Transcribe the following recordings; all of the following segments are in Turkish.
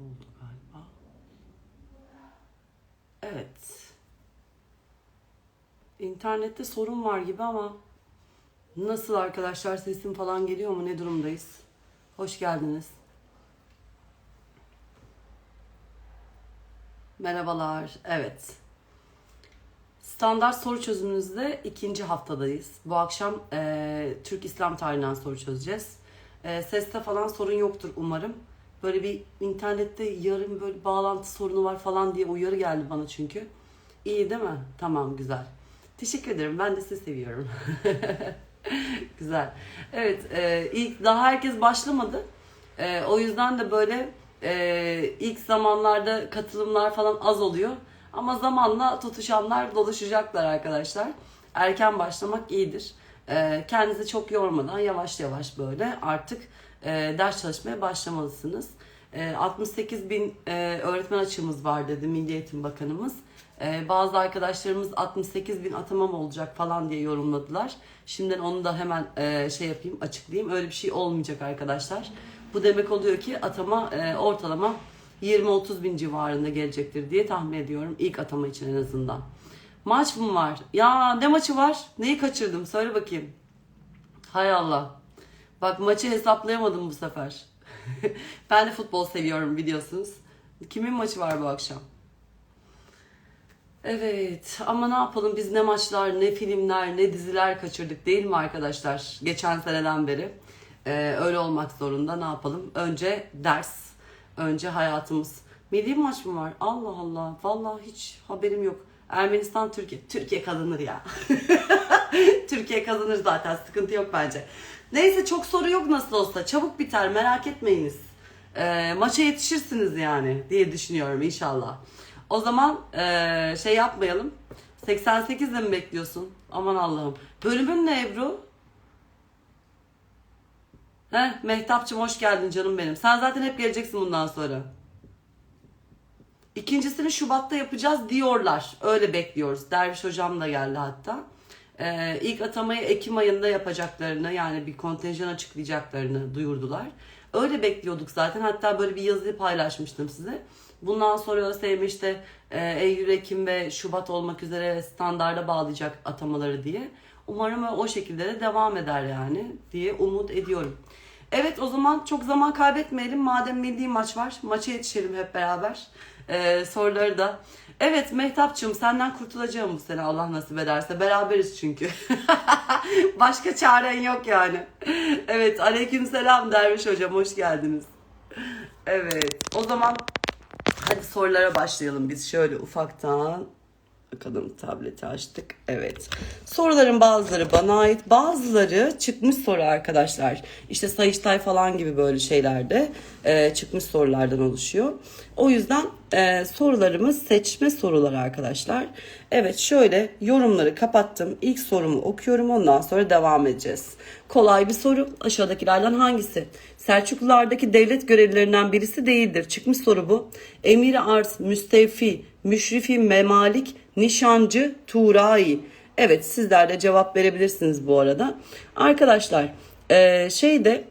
oldu galiba. Evet. İnternette sorun var gibi ama nasıl arkadaşlar sesim falan geliyor mu? Ne durumdayız? Hoş geldiniz. Merhabalar. Evet. Standart soru çözümümüzde ikinci haftadayız. Bu akşam e, Türk İslam tarihinden soru çözeceğiz. E, seste falan sorun yoktur umarım. Böyle bir internette yarın böyle bağlantı sorunu var falan diye uyarı geldi bana çünkü. İyi değil mi? Tamam güzel. Teşekkür ederim. Ben de sizi seviyorum. güzel. Evet e, ilk daha herkes başlamadı. E, o yüzden de böyle e, ilk zamanlarda katılımlar falan az oluyor. Ama zamanla tutuşanlar doluşacaklar arkadaşlar. Erken başlamak iyidir. E, kendinizi çok yormadan yavaş yavaş böyle artık e, ders çalışmaya başlamalısınız. E, 68 bin e, öğretmen açığımız var dedi Milli Eğitim Bakanımız. E, bazı arkadaşlarımız 68 bin atamam olacak falan diye yorumladılar. Şimdiden onu da hemen e, şey yapayım açıklayayım. Öyle bir şey olmayacak arkadaşlar. Bu demek oluyor ki atama e, ortalama 20-30 bin civarında gelecektir diye tahmin ediyorum. ilk atama için en azından. Maç mı var? Ya ne maçı var? Neyi kaçırdım? Söyle bakayım. Hay Allah. Bak maçı hesaplayamadım bu sefer. ben de futbol seviyorum biliyorsunuz. Kimin maçı var bu akşam? Evet ama ne yapalım biz ne maçlar, ne filmler, ne diziler kaçırdık değil mi arkadaşlar? Geçen seneden beri. Ee, öyle olmak zorunda ne yapalım? Önce ders, önce hayatımız. Milli maç mı var? Allah Allah. Vallahi hiç haberim yok. Ermenistan, Türkiye. Türkiye kazanır ya. Türkiye kazanır zaten. Sıkıntı yok bence. Neyse çok soru yok nasıl olsa. Çabuk biter merak etmeyiniz. Ee, maça yetişirsiniz yani diye düşünüyorum inşallah. O zaman ee, şey yapmayalım. 88'de mi bekliyorsun? Aman Allah'ım. Bölümün ne Ebru? Heh, Mehtapçım hoş geldin canım benim. Sen zaten hep geleceksin bundan sonra. İkincisini Şubat'ta yapacağız diyorlar. Öyle bekliyoruz. Derviş hocam da geldi hatta. Ee, ilk atamayı Ekim ayında yapacaklarını yani bir kontenjan açıklayacaklarını duyurdular. Öyle bekliyorduk zaten. Hatta böyle bir yazıyı paylaşmıştım size. Bundan sonra ÖSYM işte e, Eylül, Ekim ve Şubat olmak üzere standarda bağlayacak atamaları diye. Umarım o şekilde de devam eder yani diye umut ediyorum. Evet o zaman çok zaman kaybetmeyelim. Madem milli maç var maça yetişelim hep beraber. Ee, soruları da. Evet Mehtapçığım senden kurtulacağım bu sene Allah nasip ederse. Beraberiz çünkü. Başka çaren yok yani. Evet aleykümselam Derviş hocam hoş geldiniz. Evet o zaman hadi sorulara başlayalım biz şöyle ufaktan. Bakalım tableti açtık. Evet. Soruların bazıları bana ait. Bazıları çıkmış soru arkadaşlar. İşte Sayıştay falan gibi böyle şeylerde e, çıkmış sorulardan oluşuyor. O yüzden e, sorularımız seçme soruları arkadaşlar. Evet şöyle yorumları kapattım. İlk sorumu okuyorum ondan sonra devam edeceğiz. Kolay bir soru. Aşağıdakilerden hangisi? Selçuklulardaki devlet görevlilerinden birisi değildir. Çıkmış soru bu. Emir Ars, Müstevfi, Müşrifi, Memalik, Nişancı, Turai. Evet sizler de cevap verebilirsiniz bu arada. Arkadaşlar e, şeyde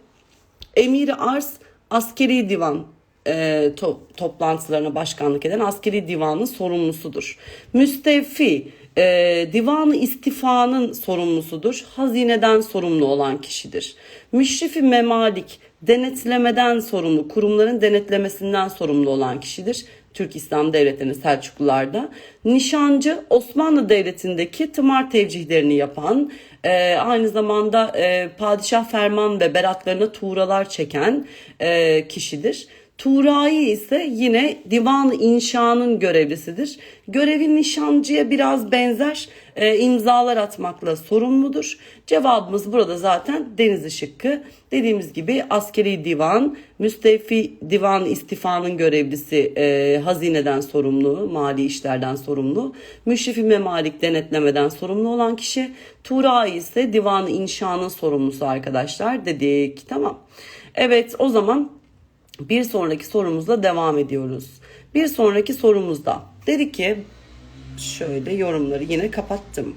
Emir Ars askeri divan e, to, toplantılarına başkanlık eden askeri divanın sorumlusudur. Müstevfi e, divanı istifanın sorumlusudur. Hazineden sorumlu olan kişidir. Müşrifi memalik denetlemeden sorumlu, kurumların denetlemesinden sorumlu olan kişidir. Türk İslam Devleti'nin Selçuklularda. Nişancı Osmanlı Devleti'ndeki tımar tevcihlerini yapan, e, aynı zamanda e, padişah ferman ve beratlarına tuğralar çeken e, kişidir. Tuğra'yı ise yine divan inşanın görevlisidir. Görevi nişancıya biraz benzer e, imzalar atmakla sorumludur. Cevabımız burada zaten Denizli şıkkı. Dediğimiz gibi askeri divan, müstefi divan istifanın görevlisi e, hazineden sorumlu, mali işlerden sorumlu. Müşrifi memalik denetlemeden sorumlu olan kişi. Tuğra ise divan inşanın sorumlusu arkadaşlar dedik. Tamam. Evet o zaman bir sonraki sorumuzla devam ediyoruz. Bir sonraki sorumuzda dedik ki şöyle yorumları yine kapattım.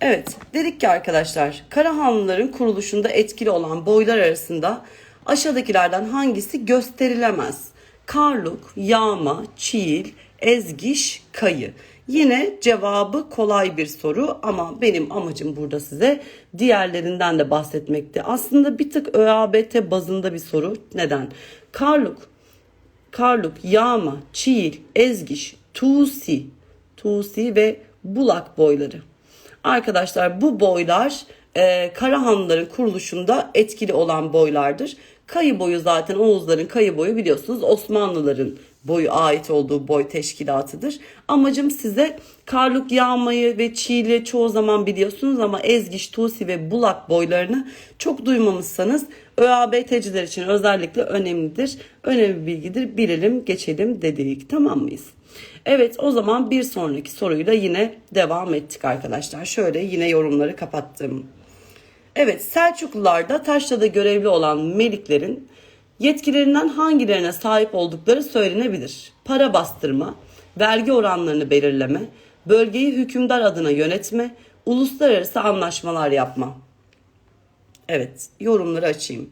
Evet dedik ki arkadaşlar Karahanlıların kuruluşunda etkili olan boylar arasında aşağıdakilerden hangisi gösterilemez? Karluk, yağma, çiğil, ezgiş, kayı. Yine cevabı kolay bir soru ama benim amacım burada size diğerlerinden de bahsetmekti. Aslında bir tık ÖABT bazında bir soru. Neden? Karluk, Karluk, Yağma, Çiğil, Ezgiş, Tusi, Tusi ve Bulak boyları. Arkadaşlar bu boylar e, Karahanlıların kuruluşunda etkili olan boylardır. Kayı boyu zaten Oğuzların kayı boyu biliyorsunuz Osmanlıların boyu ait olduğu boy teşkilatıdır. Amacım size Karluk Yağmayı ve Çiğli çoğu zaman biliyorsunuz ama Ezgiş, Tusi ve Bulak boylarını çok duymamışsanız ÖABT'ciler için özellikle önemlidir. Önemli bilgidir. Bilelim, geçelim dedik. Tamam mıyız? Evet o zaman bir sonraki soruyla yine devam ettik arkadaşlar. Şöyle yine yorumları kapattım. Evet Selçuklularda Taşra'da görevli olan meliklerin yetkilerinden hangilerine sahip oldukları söylenebilir. Para bastırma, vergi oranlarını belirleme, bölgeyi hükümdar adına yönetme, uluslararası anlaşmalar yapma. Evet, yorumları açayım.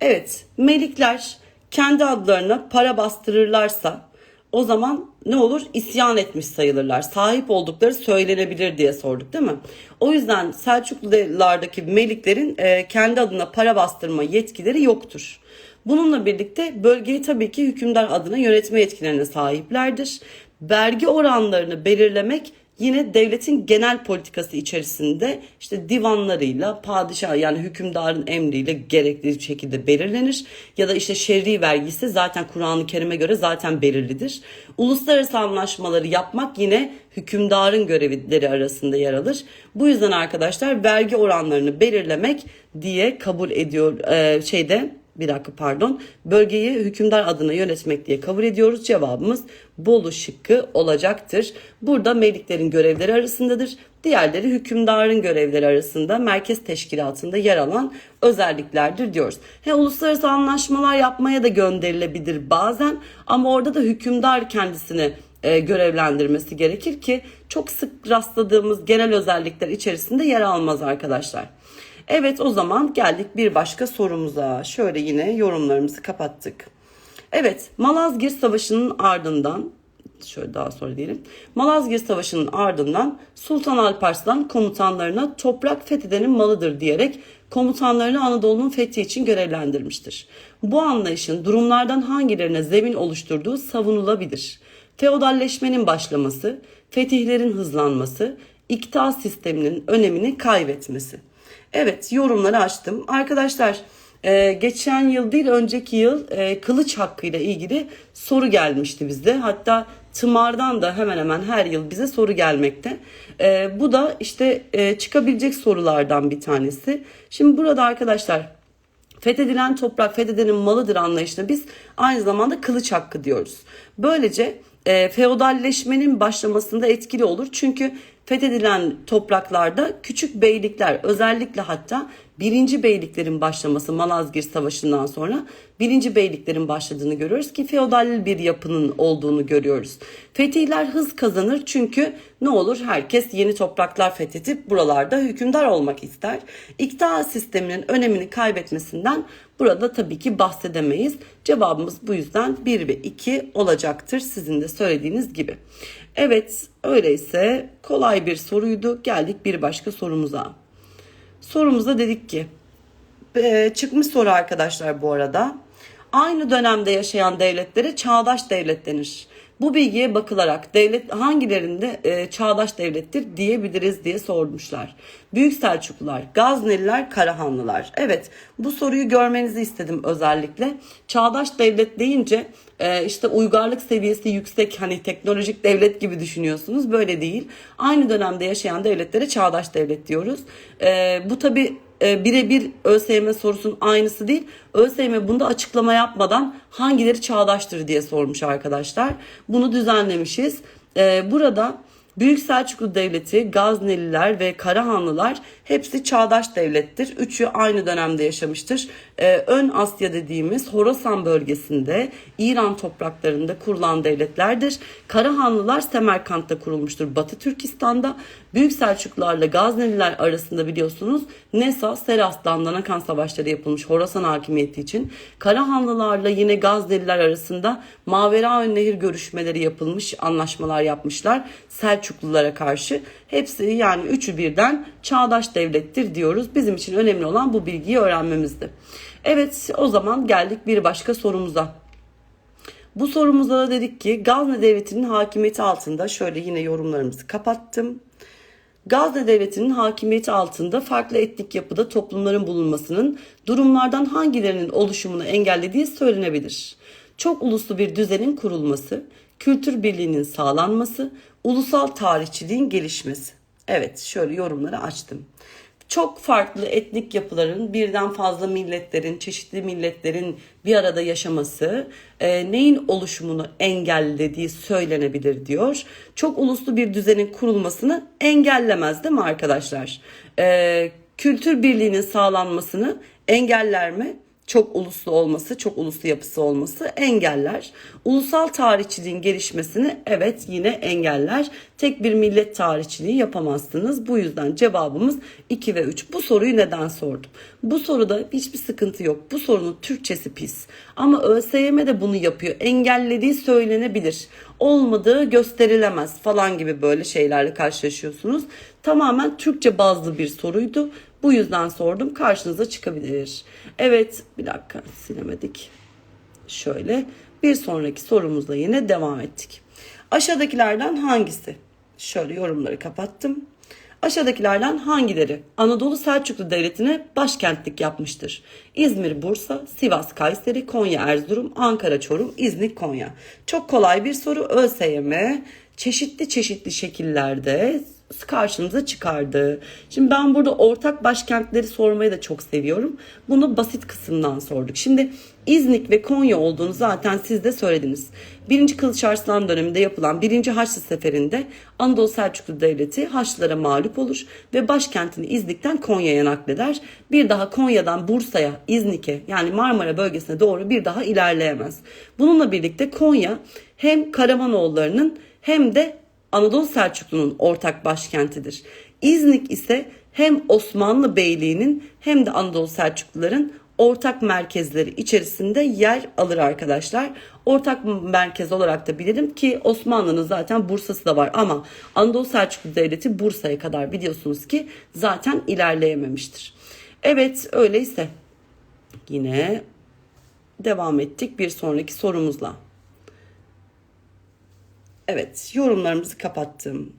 Evet, melikler kendi adlarına para bastırırlarsa o zaman ne olur? İsyan etmiş sayılırlar. Sahip oldukları söylenebilir diye sorduk değil mi? O yüzden Selçuklulardaki meliklerin e, kendi adına para bastırma yetkileri yoktur. Bununla birlikte bölgeyi tabii ki hükümdar adına yönetme yetkilerine sahiplerdir. Vergi oranlarını belirlemek yine devletin genel politikası içerisinde işte divanlarıyla padişah yani hükümdarın emriyle gerekli şekilde belirlenir. Ya da işte şerri vergisi zaten Kur'an-ı Kerim'e göre zaten belirlidir. Uluslararası anlaşmaları yapmak yine hükümdarın görevleri arasında yer alır. Bu yüzden arkadaşlar vergi oranlarını belirlemek diye kabul ediyor e, şeyde bir dakika pardon. Bölgeyi hükümdar adına yönetmek diye kabul ediyoruz. Cevabımız Bolu şıkkı olacaktır. Burada meliklerin görevleri arasındadır. Diğerleri hükümdarın görevleri arasında merkez teşkilatında yer alan özelliklerdir diyoruz. He, uluslararası anlaşmalar yapmaya da gönderilebilir bazen ama orada da hükümdar kendisini e, görevlendirmesi gerekir ki çok sık rastladığımız genel özellikler içerisinde yer almaz arkadaşlar. Evet o zaman geldik bir başka sorumuza. Şöyle yine yorumlarımızı kapattık. Evet Malazgirt Savaşı'nın ardından şöyle daha sonra diyelim. Malazgirt Savaşı'nın ardından Sultan Alparslan komutanlarına toprak fethedenin malıdır diyerek komutanlarını Anadolu'nun fethi için görevlendirmiştir. Bu anlayışın durumlardan hangilerine zemin oluşturduğu savunulabilir. Feodalleşmenin başlaması, fetihlerin hızlanması, iktidar sisteminin önemini kaybetmesi. Evet yorumları açtım. Arkadaşlar e, geçen yıl değil önceki yıl e, kılıç hakkıyla ilgili soru gelmişti bizde. Hatta Tımar'dan da hemen hemen her yıl bize soru gelmekte. E, bu da işte e, çıkabilecek sorulardan bir tanesi. Şimdi burada arkadaşlar fethedilen toprak fethedenin malıdır anlayışına biz aynı zamanda kılıç hakkı diyoruz. Böylece e, feodalleşmenin başlamasında etkili olur. Çünkü fethedilen topraklarda küçük beylikler özellikle hatta birinci beyliklerin başlaması Malazgirt Savaşı'ndan sonra birinci beyliklerin başladığını görüyoruz ki feodal bir yapının olduğunu görüyoruz. Fetihler hız kazanır çünkü ne olur herkes yeni topraklar fethedip buralarda hükümdar olmak ister. İktidar sisteminin önemini kaybetmesinden burada tabii ki bahsedemeyiz. Cevabımız bu yüzden 1 ve 2 olacaktır sizin de söylediğiniz gibi. Evet öyleyse kolay bir soruydu. Geldik bir başka sorumuza. Sorumuzda dedik ki e, çıkmış soru arkadaşlar bu arada. Aynı dönemde yaşayan devletlere çağdaş devlet denir. Bu bilgiye bakılarak devlet hangilerinde e, çağdaş devlettir diyebiliriz diye sormuşlar. Büyük Selçuklular, Gazneliler, Karahanlılar. Evet bu soruyu görmenizi istedim özellikle. Çağdaş devlet deyince e, işte uygarlık seviyesi yüksek hani teknolojik devlet gibi düşünüyorsunuz. Böyle değil. Aynı dönemde yaşayan devletlere çağdaş devlet diyoruz. E, bu tabi e, birebir ÖSYM sorusunun aynısı değil. ÖSYM bunda açıklama yapmadan hangileri çağdaştır diye sormuş arkadaşlar. Bunu düzenlemişiz. E, burada Büyük Selçuklu Devleti, Gazneliler ve Karahanlılar Hepsi çağdaş devlettir. Üçü aynı dönemde yaşamıştır. Ee, Ön Asya dediğimiz Horasan bölgesinde İran topraklarında kurulan devletlerdir. Karahanlılar Semerkant'ta kurulmuştur. Batı Türkistan'da Büyük Selçuklularla Gazneliler arasında biliyorsunuz Nesa, Seras'tan Danakan savaşları yapılmış Horasan hakimiyeti için. Karahanlılarla yine Gazneliler arasında Maveraön Nehir görüşmeleri yapılmış, anlaşmalar yapmışlar Selçuklulara karşı. Hepsi yani üçü birden çağdaş devlettir diyoruz. Bizim için önemli olan bu bilgiyi öğrenmemizdi. Evet o zaman geldik bir başka sorumuza. Bu sorumuzda da dedik ki Gazne Devleti'nin hakimiyeti altında şöyle yine yorumlarımızı kapattım. Gazne Devleti'nin hakimiyeti altında farklı etnik yapıda toplumların bulunmasının durumlardan hangilerinin oluşumunu engellediği söylenebilir. Çok uluslu bir düzenin kurulması, kültür birliğinin sağlanması, ulusal tarihçiliğin gelişmesi. Evet şöyle yorumları açtım çok farklı etnik yapıların birden fazla milletlerin, çeşitli milletlerin bir arada yaşaması e, neyin oluşumunu engellediği söylenebilir diyor. Çok uluslu bir düzenin kurulmasını engellemez değil mi arkadaşlar? E, kültür birliğinin sağlanmasını engeller mi? Çok uluslu olması, çok uluslu yapısı olması engeller. Ulusal tarihçiliğin gelişmesini evet yine engeller. Tek bir millet tarihçiliği yapamazsınız. Bu yüzden cevabımız 2 ve 3. Bu soruyu neden sordum? Bu soruda hiçbir sıkıntı yok. Bu sorunun Türkçesi pis. Ama ÖSYM de bunu yapıyor. Engellediği söylenebilir. Olmadığı gösterilemez falan gibi böyle şeylerle karşılaşıyorsunuz. Tamamen Türkçe bazlı bir soruydu. Bu yüzden sordum. Karşınıza çıkabilir. Evet bir dakika silemedik. Şöyle bir sonraki sorumuzla yine devam ettik. Aşağıdakilerden hangisi? Şöyle yorumları kapattım. Aşağıdakilerden hangileri Anadolu Selçuklu Devleti'ne başkentlik yapmıştır? İzmir, Bursa, Sivas, Kayseri, Konya, Erzurum, Ankara, Çorum, İznik, Konya. Çok kolay bir soru. ÖSYM çeşitli çeşitli şekillerde karşımıza çıkardı. Şimdi ben burada ortak başkentleri sormayı da çok seviyorum. Bunu basit kısımdan sorduk. Şimdi İznik ve Konya olduğunu zaten siz de söylediniz. Birinci Kılıç Arslan döneminde yapılan birinci Haçlı Seferi'nde Anadolu Selçuklu Devleti Haçlılara mağlup olur ve başkentini İznik'ten Konya'ya nakleder. Bir daha Konya'dan Bursa'ya, İznik'e yani Marmara bölgesine doğru bir daha ilerleyemez. Bununla birlikte Konya hem Karamanoğullarının hem de Anadolu Selçuklu'nun ortak başkentidir. İznik ise hem Osmanlı Beyliği'nin hem de Anadolu Selçukluların ortak merkezleri içerisinde yer alır arkadaşlar. Ortak merkez olarak da bilirim ki Osmanlı'nın zaten Bursa'sı da var ama Anadolu Selçuklu Devleti Bursa'ya kadar biliyorsunuz ki zaten ilerleyememiştir. Evet öyleyse yine devam ettik bir sonraki sorumuzla. Evet yorumlarımızı kapattım.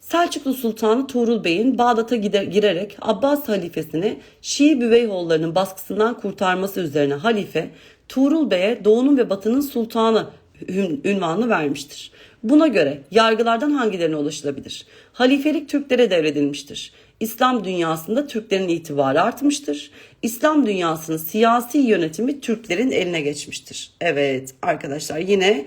Selçuklu Sultanı Tuğrul Bey'in Bağdat'a girerek Abbas halifesini Şii Büveyhoğullarının baskısından kurtarması üzerine halife Tuğrul Bey'e Doğu'nun ve Batı'nın sultanı ünvanı vermiştir. Buna göre yargılardan hangilerine ulaşılabilir? Halifelik Türklere devredilmiştir. İslam dünyasında Türklerin itibarı artmıştır. İslam dünyasının siyasi yönetimi Türklerin eline geçmiştir. Evet arkadaşlar yine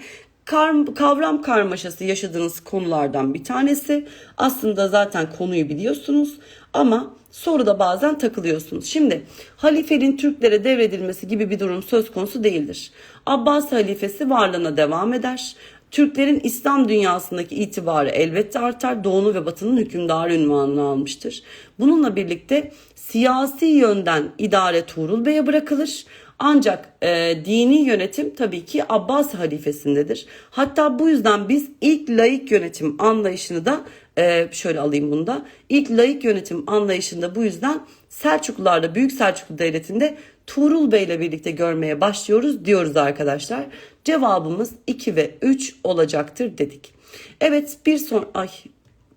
kavram karmaşası yaşadığınız konulardan bir tanesi. Aslında zaten konuyu biliyorsunuz ama soruda bazen takılıyorsunuz. Şimdi halifenin Türklere devredilmesi gibi bir durum söz konusu değildir. Abbas halifesi varlığına devam eder. Türklerin İslam dünyasındaki itibarı elbette artar. Doğu'nun ve Batı'nın hükümdarı ünvanını almıştır. Bununla birlikte siyasi yönden idare Tuğrul Bey'e bırakılır. Ancak e, dini yönetim tabii ki Abbas halifesindedir. Hatta bu yüzden biz ilk laik yönetim anlayışını da e, şöyle alayım bunu da. İlk laik yönetim anlayışında bu yüzden Selçuklularda Büyük Selçuklu Devleti'nde Tuğrul Bey ile birlikte görmeye başlıyoruz diyoruz arkadaşlar. Cevabımız 2 ve 3 olacaktır dedik. Evet bir son ay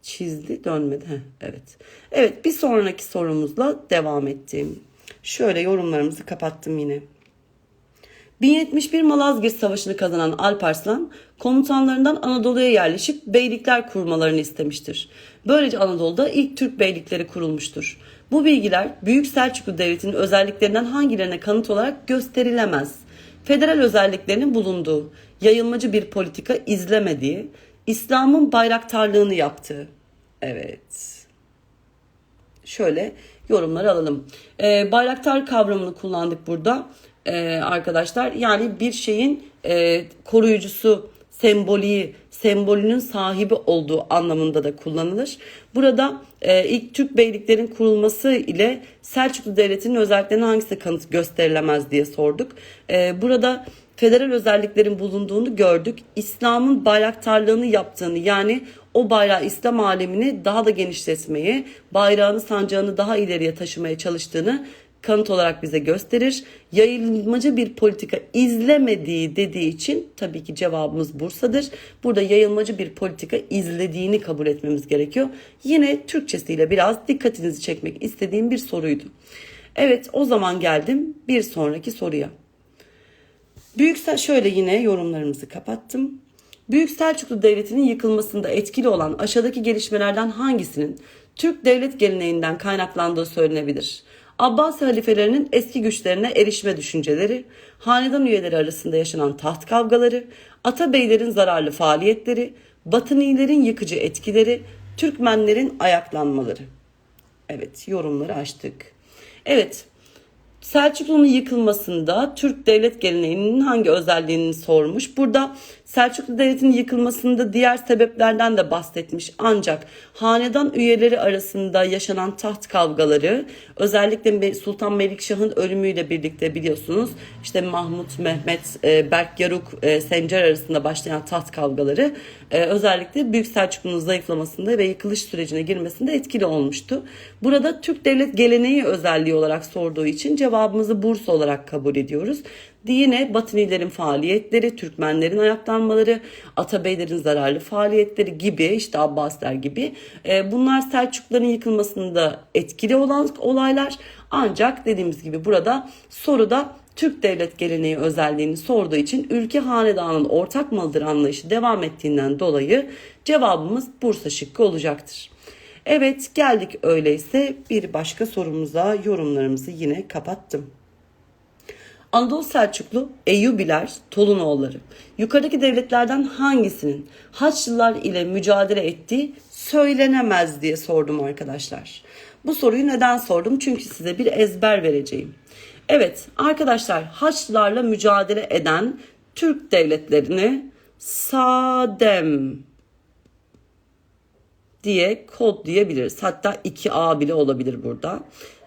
çizdi dönmedi. Heh, evet. Evet bir sonraki sorumuzla devam ettim. Şöyle yorumlarımızı kapattım yine. 1071 Malazgirt Savaşı'nı kazanan Alparslan komutanlarından Anadolu'ya yerleşip beylikler kurmalarını istemiştir. Böylece Anadolu'da ilk Türk beylikleri kurulmuştur. Bu bilgiler Büyük Selçuklu Devleti'nin özelliklerinden hangilerine kanıt olarak gösterilemez. Federal özelliklerinin bulunduğu, yayılmacı bir politika izlemediği, İslam'ın bayraktarlığını yaptığı. Evet. şöyle yorumları alalım. Ee, bayraktar kavramını kullandık burada ee, arkadaşlar. Yani bir şeyin e, koruyucusu, sembolü, sembolünün sahibi olduğu anlamında da kullanılır. Burada e, ilk Türk beyliklerin kurulması ile Selçuklu Devleti'nin özelliklerine hangisi kanıt gösterilemez diye sorduk. E, burada federal özelliklerin bulunduğunu gördük. İslam'ın bayraktarlığını yaptığını yani o bayrağı İslam alemini daha da genişletmeyi, bayrağını sancağını daha ileriye taşımaya çalıştığını kanıt olarak bize gösterir. Yayılmacı bir politika izlemediği dediği için tabii ki cevabımız Bursa'dır. Burada yayılmacı bir politika izlediğini kabul etmemiz gerekiyor. Yine Türkçesiyle biraz dikkatinizi çekmek istediğim bir soruydu. Evet o zaman geldim bir sonraki soruya. Büyük şöyle yine yorumlarımızı kapattım. Büyük Selçuklu Devleti'nin yıkılmasında etkili olan aşağıdaki gelişmelerden hangisinin Türk devlet geleneğinden kaynaklandığı söylenebilir? Abbasi halifelerinin eski güçlerine erişme düşünceleri, hanedan üyeleri arasında yaşanan taht kavgaları, Atabeylerin zararlı faaliyetleri, Batınilerin yıkıcı etkileri, Türkmenlerin ayaklanmaları. Evet yorumları açtık. Evet Selçuklu'nun yıkılmasında Türk devlet geleneğinin hangi özelliğini sormuş. Burada Selçuklu Devleti'nin yıkılmasında diğer sebeplerden de bahsetmiş. Ancak hanedan üyeleri arasında yaşanan taht kavgaları özellikle Sultan Melikşah'ın ölümüyle birlikte biliyorsunuz işte Mahmut, Mehmet, e, Berk Yaruk, e, Sencer arasında başlayan taht kavgaları e, özellikle Büyük Selçuklu'nun zayıflamasında ve yıkılış sürecine girmesinde etkili olmuştu. Burada Türk devlet geleneği özelliği olarak sorduğu için cevabımızı Bursa olarak kabul ediyoruz. Yine Batınilerin faaliyetleri, Türkmenlerin ayaklanmaları, Atabeylerin zararlı faaliyetleri gibi işte Abbasiler gibi e, bunlar Selçukluların yıkılmasında etkili olan olaylar. Ancak dediğimiz gibi burada soruda Türk devlet geleneği özelliğini sorduğu için ülke hanedanın ortak malıdır anlayışı devam ettiğinden dolayı cevabımız Bursa şıkkı olacaktır. Evet geldik öyleyse bir başka sorumuza yorumlarımızı yine kapattım. Anadolu Selçuklu, Eyyubiler, Tolunoğulları. Yukarıdaki devletlerden hangisinin Haçlılar ile mücadele ettiği söylenemez diye sordum arkadaşlar. Bu soruyu neden sordum? Çünkü size bir ezber vereceğim. Evet arkadaşlar Haçlılarla mücadele eden Türk devletlerini Sadem diye kodlayabiliriz. Hatta 2A bile olabilir burada.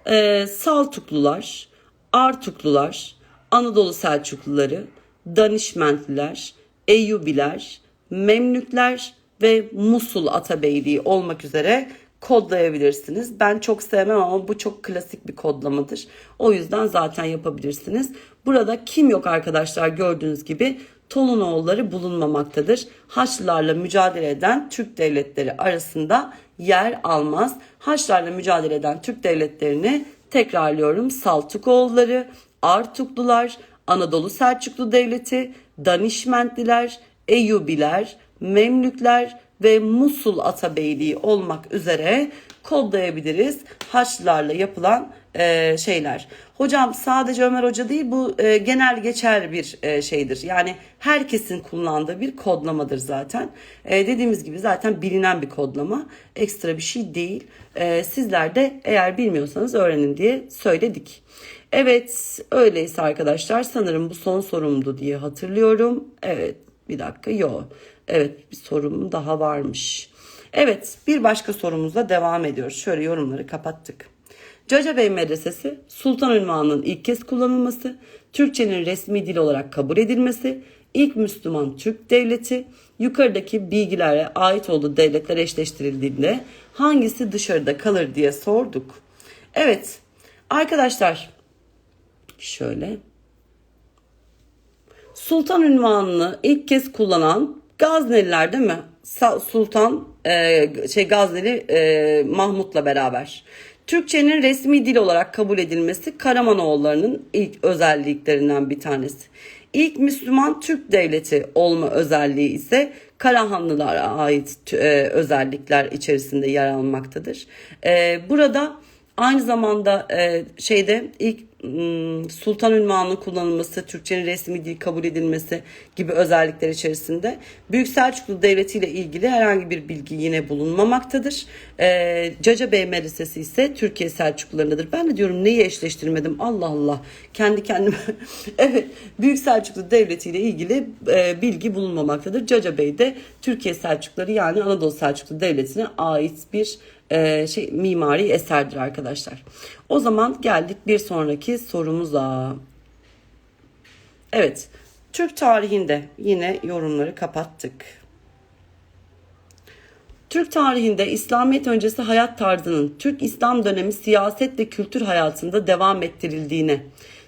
Ee, Saltuklular, Artuklular, Anadolu Selçukluları, Danişmentliler, Eyyubiler, Memlükler ve Musul Atabeyliği olmak üzere kodlayabilirsiniz. Ben çok sevmem ama bu çok klasik bir kodlamadır. O yüzden zaten yapabilirsiniz. Burada kim yok arkadaşlar gördüğünüz gibi Tolunoğulları bulunmamaktadır. Haçlılarla mücadele eden Türk devletleri arasında yer almaz. Haçlılarla mücadele eden Türk devletlerini tekrarlıyorum. Saltukoğulları, Artuklular, Anadolu Selçuklu Devleti, Danişmentliler, Eyyubiler, Memlükler ve Musul Atabeyliği olmak üzere kodlayabiliriz Haçlılarla yapılan e, şeyler. Hocam sadece Ömer Hoca değil bu e, genel geçer bir e, şeydir. Yani herkesin kullandığı bir kodlamadır zaten. E, dediğimiz gibi zaten bilinen bir kodlama. Ekstra bir şey değil. E, sizler de eğer bilmiyorsanız öğrenin diye söyledik. Evet öyleyse arkadaşlar sanırım bu son sorumdu diye hatırlıyorum. Evet bir dakika yok. Evet bir sorum daha varmış. Evet bir başka sorumuzla devam ediyoruz. Şöyle yorumları kapattık. Caca Bey Medresesi Sultan Ünvanı'nın ilk kez kullanılması, Türkçenin resmi dil olarak kabul edilmesi, ilk Müslüman Türk devleti, yukarıdaki bilgilere ait olduğu devletler eşleştirildiğinde hangisi dışarıda kalır diye sorduk. Evet arkadaşlar şöyle Sultan ünvanını ilk kez kullanan Gazneliler değil mi? Sultan e, şey Gazneli e, Mahmut'la beraber. Türkçenin resmi dil olarak kabul edilmesi Karamanoğullarının ilk özelliklerinden bir tanesi. İlk Müslüman Türk devleti olma özelliği ise Karahanlılara ait e, özellikler içerisinde yer almaktadır. E, burada Aynı zamanda e, şeyde ilk m, sultan ünvanının kullanılması, Türkçenin resmi dil kabul edilmesi gibi özellikler içerisinde Büyük Selçuklu Devleti ile ilgili herhangi bir bilgi yine bulunmamaktadır. E, Caca Bey Medresesi ise Türkiye Selçuklularındadır. Ben de diyorum neyi eşleştirmedim Allah Allah kendi kendime. evet Büyük Selçuklu Devleti ile ilgili e, bilgi bulunmamaktadır. Caca Bey de Türkiye Selçukluları yani Anadolu Selçuklu Devleti'ne ait bir e, şey mimari eserdir arkadaşlar. O zaman geldik bir sonraki sorumuza. Evet, Türk tarihinde yine yorumları kapattık. Türk tarihinde İslamiyet öncesi hayat tarzının Türk İslam dönemi siyaset ve kültür hayatında devam ettirildiğine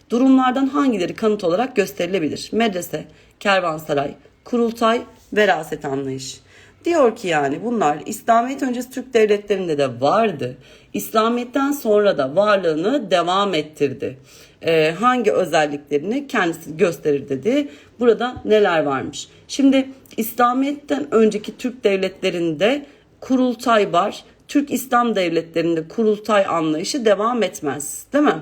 durumlardan hangileri kanıt olarak gösterilebilir? Medrese, kervansaray, kurultay, veraset anlayış. Diyor ki yani bunlar İslamiyet öncesi Türk devletlerinde de vardı. İslamiyet'ten sonra da varlığını devam ettirdi. Ee, hangi özelliklerini kendisi gösterir dedi. Burada neler varmış? Şimdi İslamiyet'ten önceki Türk devletlerinde kurultay var. Türk İslam devletlerinde kurultay anlayışı devam etmez. Değil mi?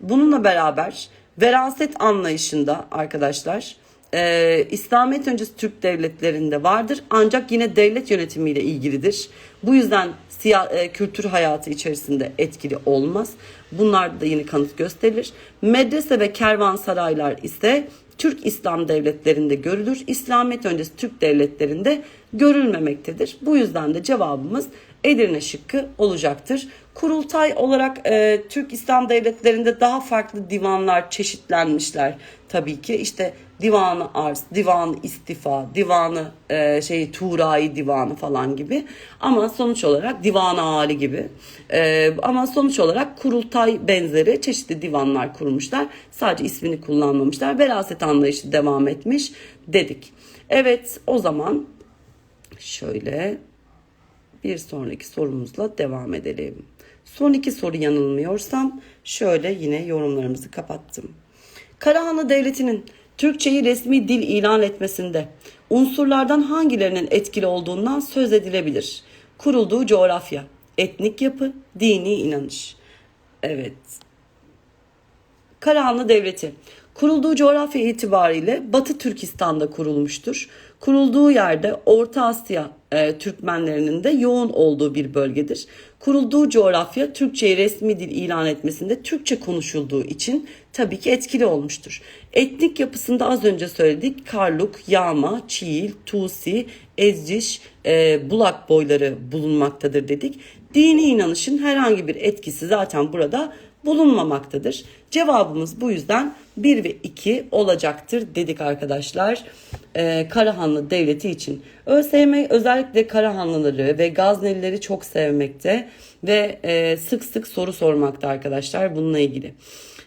Bununla beraber veraset anlayışında arkadaşlar e, İslamiyet öncesi Türk devletlerinde vardır. Ancak yine devlet yönetimiyle ilgilidir. Bu yüzden siya, e, kültür hayatı içerisinde etkili olmaz. Bunlar da yine kanıt gösterilir. Medrese ve kervansaraylar ise Türk İslam devletlerinde görülür. İslamiyet öncesi Türk devletlerinde görülmemektedir. Bu yüzden de cevabımız Edirne şıkkı olacaktır. Kurultay olarak e, Türk İslam devletlerinde daha farklı divanlar çeşitlenmişler tabii ki. İşte divanı arz, divanı istifa, divanı e, şey Tuğrai divanı falan gibi. Ama sonuç olarak divanı hali gibi. E, ama sonuç olarak kurultay benzeri çeşitli divanlar kurmuşlar. Sadece ismini kullanmamışlar. Veraset anlayışı devam etmiş dedik. Evet o zaman şöyle bir sonraki sorumuzla devam edelim. Son iki soru yanılmıyorsam şöyle yine yorumlarımızı kapattım. Karahanlı Devleti'nin Türkçeyi resmi dil ilan etmesinde unsurlardan hangilerinin etkili olduğundan söz edilebilir? Kurulduğu coğrafya, etnik yapı, dini inanış. Evet. Karahanlı Devleti kurulduğu coğrafya itibariyle Batı Türkistan'da kurulmuştur. Kurulduğu yerde Orta Asya e, Türkmenlerinin de yoğun olduğu bir bölgedir. Kurulduğu coğrafya Türkçeyi resmi dil ilan etmesinde Türkçe konuşulduğu için tabii ki etkili olmuştur. Etnik yapısında az önce söyledik Karluk, Yağma, Çiğil, Tusi, Ezciş, e, Bulak boyları bulunmaktadır dedik. Dini inanışın herhangi bir etkisi zaten burada bulunmamaktadır. Cevabımız bu yüzden 1 ve 2 olacaktır dedik arkadaşlar. Ee, Karahanlı Devleti için. ÖSYM özellikle Karahanlıları ve Gaznelileri çok sevmekte ve e, sık sık soru sormakta arkadaşlar bununla ilgili.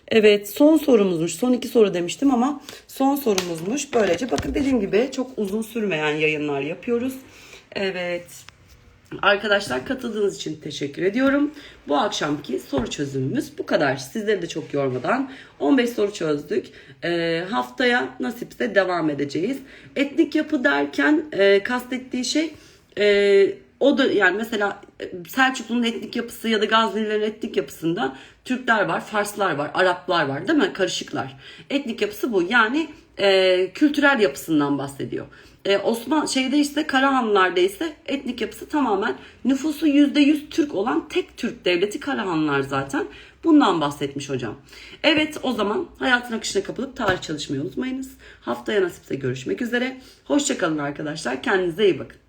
Evet son sorumuzmuş. Son iki soru demiştim ama son sorumuzmuş. Böylece bakın dediğim gibi çok uzun sürmeyen yayınlar yapıyoruz. Evet. Arkadaşlar katıldığınız için teşekkür ediyorum. Bu akşamki soru çözümümüz bu kadar. Sizleri de çok yormadan 15 soru çözdük. Ee, haftaya nasipse devam edeceğiz. Etnik yapı derken e, kastettiği şey e, o da yani mesela e, Selçuklu'nun etnik yapısı ya da Gaznelilerin etnik yapısında Türkler var, Farslar var, Araplar var değil mi? Karışıklar. Etnik yapısı bu. Yani e, kültürel yapısından bahsediyor. Ee, Osman şeyde ise Karahanlılar'da ise etnik yapısı tamamen nüfusu %100 Türk olan tek Türk devleti Karahanlılar zaten. Bundan bahsetmiş hocam. Evet o zaman hayatın akışına kapılıp tarih çalışmayı unutmayınız. Haftaya nasipse görüşmek üzere. Hoşçakalın arkadaşlar. Kendinize iyi bakın.